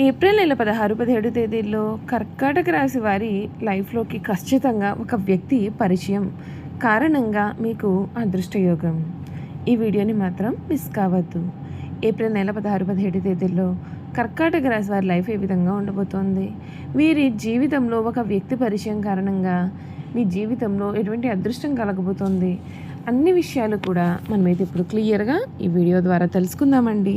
April నెల పదహారు పదిహేడు తేదీల్లో కర్కాటక రాశి వారి లైఫ్లోకి ఖచ్చితంగా ఒక వ్యక్తి పరిచయం కారణంగా మీకు అదృష్టయోగం. ఈ వీడియోని మాత్రం మిస్ కావద్దు. ఏప్రిల్ నెల పదహారు పదిహేడు తేదీల్లో కర్కాటక రాశి వారి లైఫ్ ఏ విధంగా ఉండబోతోంది? వీరి జీవితంలో ఒక వ్యక్తి పరిచయం కారణంగా మీ జీవితంలో ఎటువంటి అదృష్టం కలగబోతోంది? అన్ని విషయాలు కూడా మనమైతే ఇప్పుడు క్లియర్గా ఈ వీడియో ద్వారా తెలుసుకుందామండి.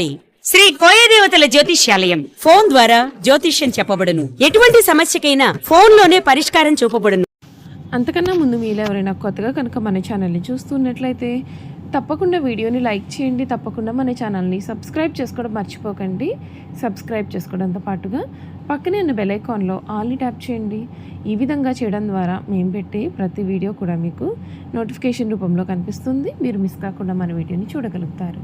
శ్రీ కోయదేవతల జ్యోతిష్యాలయం. ఫోన్ ద్వారా జ్యోతిష్యం చెప్పబడును. ఎటువంటి సమస్యకైనా ఫోన్లోనే పరిష్కారం చూపబడును. అంతకన్నా ముందు మీలో ఎవరైనా కొత్తగా కనుక మన ఛానల్ని చూస్తున్నట్లయితే తప్పకుండా వీడియోని లైక్ చేయండి తప్పకుండా మన ఛానల్ని సబ్స్క్రైబ్ చేసుకోవడం మర్చిపోకండి. సబ్స్క్రైబ్ చేసుకోవడంతో పాటుగా పక్కనే ఉన్న బెలైకాన్లో ఆల్ని ట్యాప్ చేయండి. ఈ విధంగా చేయడం ద్వారా మేము పెట్టే ప్రతి వీడియో కూడా మీకు నోటిఫికేషన్ రూపంలో కనిపిస్తుంది. మీరు మిస్ కాకుండా మన వీడియోని చూడగలుగుతారు.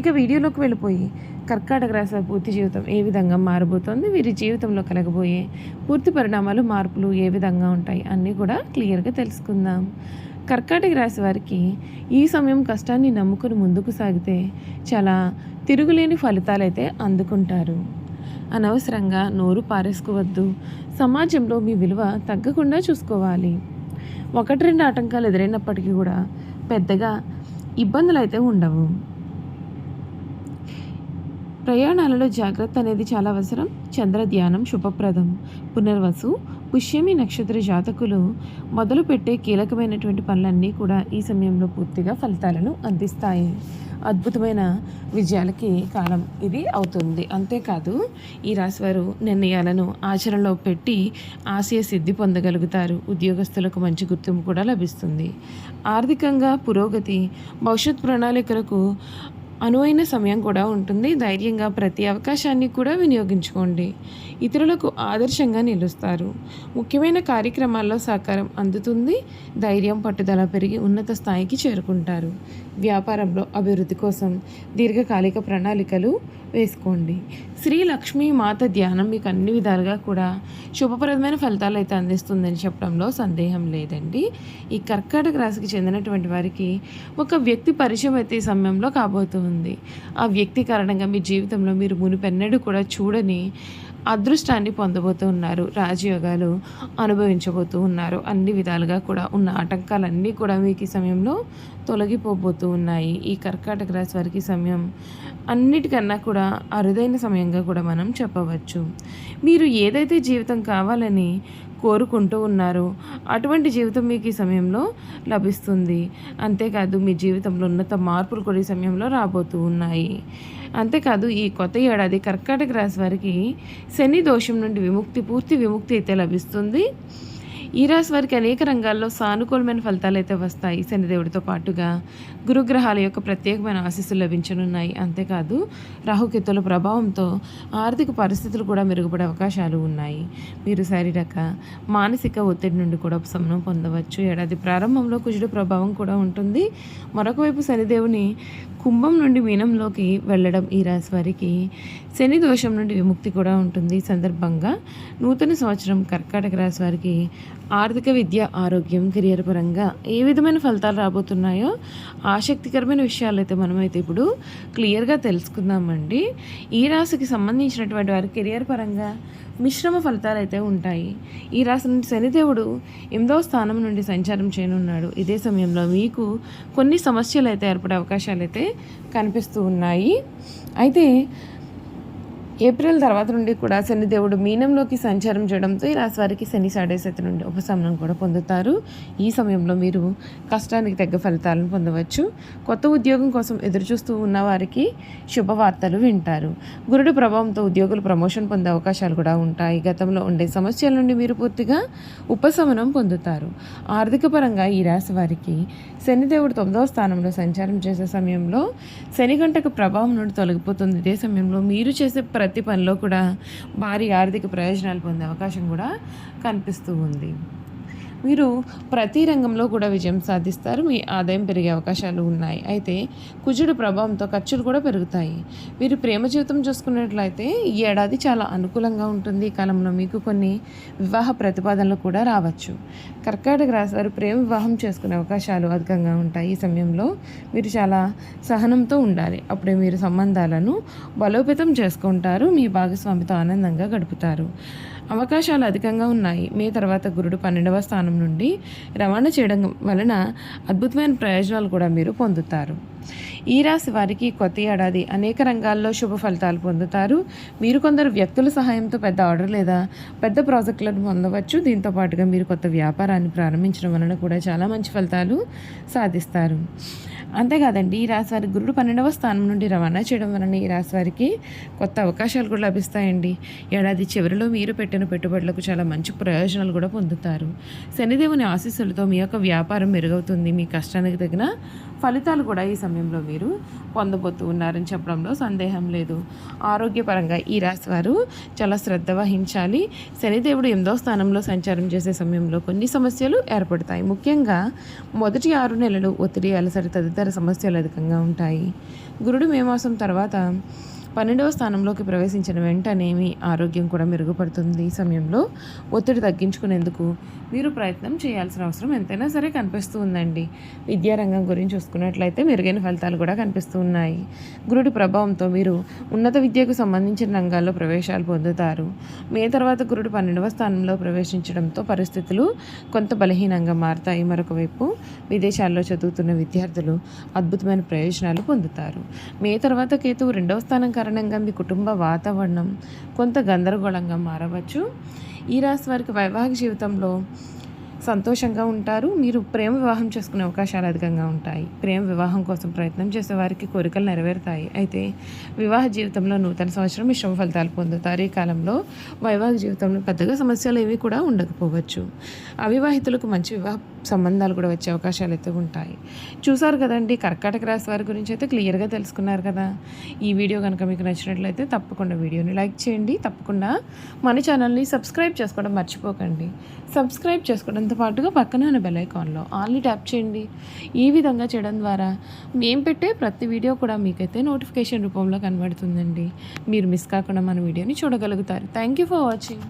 ఇక వీడియోలోకి వెళ్ళిపోయి కర్కాటక రాశి పూర్తి జీవితం ఏ విధంగా మారబోతోంది? వీరి జీవితంలో కలగబోయే పూర్తి పరిణామాలు మార్పులు ఏ విధంగా ఉంటాయి? అన్నీ కూడా క్లియర్గా తెలుసుకుందాం. కర్కాటక రాశి వారికి ఈ సమయం కష్టాన్ని నమ్ముకొని ముందుకు సాగితే చాలా తిరుగులేని ఫలితాలైతే అందుకుంటారు. అనవసరంగా నోరు పారేసుకోవద్దు. సమాజంలో మీ విలువ తగ్గకుండా చూసుకోవాలి. ఒకటి రెండు ఆటంకాలు ఎదురైనప్పటికీ కూడా పెద్దగా ఇబ్బందులు అయితే ఉండవు. ప్రయాణాలలో జాగ్రత్త అనేది చాలా అవసరం. చంద్ర ధ్యానం శుభప్రదం. పునర్వసు పుష్యమి నక్షత్ర జాతకులు మొదలుపెట్టే కీలకమైనటువంటి పనులన్నీ కూడా ఈ సమయంలో పూర్తిగా ఫలితాలను అందిస్తాయి. అద్భుతమైన విజయాలకి కాలం ఇది అవుతుంది. అంతేకాదు ఈ రాశివారు నిర్ణయాలను ఆచరణలో పెట్టి ఆశయ సిద్ధి పొందగలుగుతారు. ఉద్యోగస్తులకు మంచి గుర్తింపు కూడా లభిస్తుంది. ఆర్థికంగా పురోగతి భవిష్యత్ ప్రణాళికలకు అనువైన సమయం కూడా ఉంటుంది. ధైర్యంగా ప్రతి అవకాశాన్ని కూడా వినియోగించుకోండి. ఇతరులకు ఆదర్శంగా నిలుస్తారు. ముఖ్యమైన కార్యక్రమాల్లో సహకారం అందుతుంది ధైర్యం పట్టుదల పెరిగి ఉన్నత స్థాయికి చేరుకుంటారు. వ్యాపారంలో అభివృద్ధి కోసం దీర్ఘకాలిక ప్రణాళికలు వేసుకోండి. శ్రీ లక్ష్మీ మాత ధ్యానం మీకు అన్ని విధాలుగా కూడా శుభప్రదమైన ఫలితాలు అయితే అందిస్తుందని చెప్పడంలో సందేహం లేదండి. ఈ కర్కాటక రాశికి చెందినటువంటి వారికి ఒక వ్యక్తి పరిచయం అయితే ఈ సమయంలో కాబోతుంది ఆ వ్యక్తి కారణంగా మీ జీవితంలో మీరు మునిపెన్నడూ కూడా చూడని అదృష్టాన్ని పొందబోతూ ఉన్నారు. రాజయోగాలు అనుభవించబోతూ ఉన్నారు. అన్ని విధాలుగా కూడా ఉన్న ఆటంకాలన్నీ కూడా మీకు ఈ సమయంలో తొలగిపోబోతూ ఉన్నాయి. ఈ కర్కాటక రాశి వారికి సమయం అన్నిటికన్నా కూడా అరుదైన సమయంగా కూడా మనం చెప్పవచ్చు. మీరు ఏదైతే జీవితం కావాలని కోరుకుంటూ ఉన్నారు. అటువంటి జీవితం మీకు ఈ సమయంలో లభిస్తుంది. అంతేకాదు మీ జీవితంలో ఉన్నత మార్పులు కూడా ఈ సమయంలో రాబోతూ ఉన్నాయి. అంతేకాదు ఈ కొత్త ఏడాది కర్కాటక రాశి వారికి శని దోషం నుండి విముక్తి పూర్తి విముక్తి అయితే లభిస్తుంది. ఈ రాశి వారికి అనేక రంగాల్లో సానుకూలమైన ఫలితాలు అయితే వస్తాయి. శనిదేవుడితో పాటుగా గురుగ్రహాల యొక్క ప్రత్యేకమైన ఆశీస్సులు లభించనున్నాయి. అంతేకాదు రాహుకేతుల ప్రభావంతో ఆర్థిక పరిస్థితులు కూడా మెరుగుపడే అవకాశాలు ఉన్నాయి. మీరు శారీరక మానసిక ఒత్తిడి నుండి కూడా ఉపశమనం పొందవచ్చు. ఏడాది ప్రారంభంలో కుజుడు ప్రభావం కూడా ఉంటుంది. మరొక వైపు శనిదేవుని కుంభం నుండి మీనంలోకి వెళ్ళడం ఈ రాశి వారికి శని దోషం నుండి విముక్తి కూడా ఉంటుంది. సందర్భంగా నూతన సంవత్సరం కర్కాటక రాశి వారికి ఆర్థిక విద్య ఆరోగ్యం కెరియర్ పరంగా ఏ విధమైన ఫలితాలు రాబోతున్నాయో ఆసక్తికరమైన విషయాలు అయితే మనమైతే ఇప్పుడు క్లియర్గా తెలుసుకుందామండి. ఈ రాశికి సంబంధించినటువంటి వారి కెరియర్ పరంగా మిశ్రమ ఫలితాలు అయితే ఉంటాయి. ఈ రాశి నుండి శనిదేవుడు ఎనిమిదవ స్థానం నుండి సంచారం చేయనున్నాడు. ఇదే సమయంలో మీకు కొన్ని సమస్యలు అయితే ఏర్పడే అవకాశాలు అయితే కనిపిస్తూ ఉన్నాయి. అయితే ఏప్రిల్ తర్వాత నుండి కూడా శనిదేవుడు మీనంలోకి సంచారం చేయడంతో ఈ రాశి వారికి శని సాడేసతి నుండి ఉపశమనం కూడా పొందుతారు. ఈ సమయంలో మీరు కష్టానికి తగ్గ ఫలితాలను పొందవచ్చు. కొత్త ఉద్యోగం కోసం ఎదురుచూస్తూ ఉన్న వారికి శుభవార్తలు వింటారు. గురుడు ప్రభావంతో ఉద్యోగులు ప్రమోషన్ పొందే అవకాశాలు కూడా ఉంటాయి. గతంలో ఉండే సమస్యల నుండి మీరు పూర్తిగా ఉపశమనం పొందుతారు. ఆర్థిక పరంగా ఈ రాశి వారికి శనిదేవుడు తొమ్మిదవ స్థానంలో సంచారం చేసే సమయంలో శని గంటకు ప్రభావం నుండి తొలగిపోతుంది. ఇదే సమయంలో మీరు చేసే ప్ర ప్రతి పనిలో కూడా భారీ ఆర్థిక ప్రయోజనాలు పొందే అవకాశం కూడా కనిపిస్తూ ఉంది. మీరు ప్రతి రంగంలో కూడా విజయం సాధిస్తారు. మీ ఆదాయం పెరిగే అవకాశాలు ఉన్నాయి. అయితే కుజుడు ప్రభావంతో ఖర్చులు కూడా పెరుగుతాయి. మీరు ప్రేమ జీవితం చూసుకున్నట్లయితే ఈ ఏడాది చాలా అనుకూలంగా ఉంటుంది. ఈ కాలంలో మీకు కొన్ని వివాహ ప్రతిపాదనలు కూడా రావచ్చు. కర్కాటక రాశి వారు ప్రేమ వివాహం చేసుకునే అవకాశాలు అధికంగా ఉంటాయి. ఈ సమయంలో మీరు చాలా సహనంతో ఉండాలి. అప్పుడే మీరు సంబంధాలను బలోపేతం చేసుకుంటారు. మీ భాగస్వామితో ఆనందంగా గడుపుతారు. అవకాశాలు అధికంగా ఉన్నాయి. మీ తర్వాత గురుడు పన్నెండవ స్థానం నుండి రవాణా చేయడం వలన అద్భుతమైన ప్రయోజనాలు కూడా మీరు పొందుతారు. ఈ రాశి వారికి కొత్త ఏడాది అనేక రంగాల్లో శుభ ఫలితాలు పొందుతారు. మీరు కొందరు వ్యక్తుల సహాయంతో పెద్ద ఆర్డర్ లేదా పెద్ద ప్రాజెక్టులను పొందవచ్చు. దీంతో పాటుగా మీరు కొత్త వ్యాపారాన్ని ప్రారంభించడం వలన కూడా చాలా మంచి ఫలితాలు సాధిస్తారు. అంతేకాదండి ఈ రాశి వారి గురుడు పన్నెండవ స్థానం నుండి రవాణా చేయడం వలన ఈ రాశి వారికి కొత్త అవకాశాలు కూడా లభిస్తాయండి. ఏడాది చివరిలో మీరు పెట్టిన పెట్టుబడులకు చాలా మంచి ప్రయోజనాలు కూడా పొందుతారు. శనిదేవుని ఆశీస్సులతో మీ యొక్క వ్యాపారం మెరుగవుతుంది. మీ కష్టానికి తగిన ఫలితాలు కూడా ఈ సమయంలో మీరు పొందబోతూ ఉన్నారని చెప్పడంలో సందేహం లేదు. ఆరోగ్యపరంగా ఈ రాశి వారు చాలా శ్రద్ధ వహించాలి. శనిదేవుడు ఎనిమిదో స్థానంలో సంచారం చేసే సమయంలో కొన్ని సమస్యలు ఏర్పడతాయి. ముఖ్యంగా మొదటి ఆరు నెలలు ఒత్తిడి అలసరి తదితర సమస్యలు అధికంగా ఉంటాయి. గురుడు మే మాసం తర్వాత పన్నెండవ స్థానంలోకి ప్రవేశించిన వెంటనే మీ ఆరోగ్యం కూడా మెరుగుపడుతుంది. ఈ సమయంలో ఒత్తిడి తగ్గించుకునేందుకు మీరు ప్రయత్నం చేయాల్సిన అవసరం ఎంతైనా సరే కనిపిస్తూ ఉందండి. విద్యారంగం గురించి చూసుకున్నట్లయితే మెరుగైన ఫలితాలు కూడా కనిపిస్తూ ఉన్నాయి. గురుడి ప్రభావంతో మీరు ఉన్నత విద్యకు సంబంధించిన రంగాల్లో ప్రవేశాలు పొందుతారు. మే తర్వాత గురుడు పన్నెండవ స్థానంలో ప్రవేశించడంతో పరిస్థితులు కొంత బలహీనంగా మారతాయి. మరొక వైపు విదేశాల్లో చదువుతున్న విద్యార్థులు అద్భుతమైన ప్రయోజనాలు పొందుతారు. మే తర్వాత కేతువు రెండవ స్థానం కారణంగా మీ కుటుంబ వాతావరణం కొంత గందరగోళంగా మారవచ్చు. ఈ రాశి వారికి వైవాహిక జీవితంలో సంతోషంగా ఉంటారు. మీరు ప్రేమ వివాహం చేసుకునే అవకాశాలు అధికంగా ఉంటాయి. ప్రేమ వివాహం కోసం ప్రయత్నం చేసే వారికి కోరికలు నెరవేరుతాయి. అయితే వివాహ జీవితంలో నూతన సంవత్సరం మిశ్రమ ఫలితాలు పొందుతారు. ఈ కాలంలో వైవాహిక జీవితంలో పెద్దగా సమస్యలు ఏవి కూడా ఉండకపోవచ్చు. అవివాహితులకు మంచి వివాహ సంబంధాలు కూడా వచ్చే అవకాశాలు అయితే ఉంటాయి. చూసారు కదండి కర్కాటక రాశి వారి గురించి అయితే క్లియర్గా తెలుసుకున్నారు కదా. ఈ వీడియో కనుక మీకు నచ్చినట్లయితే తప్పకుండా వీడియోని లైక్ చేయండి. తప్పకుండా మన ఛానల్ని సబ్స్క్రైబ్ చేసుకోవడం మర్చిపోకండి. సబ్స్క్రైబ్ చేసుకోవడం చేసుకోవడంతో పాటుగా పక్కనే ఉన్న బెల్ ఐకాన్లో ఆల్ని ట్యాప్ చేయండి. ఈ విధంగా చేయడం ద్వారా మేము పెట్టే ప్రతి వీడియో కూడా మీకైతే నోటిఫికేషన్ రూపంలో కనబడుతుందండి. మీరు మిస్ కాకుండా మన వీడియోని చూడగలుగుతారు. Thank you for watching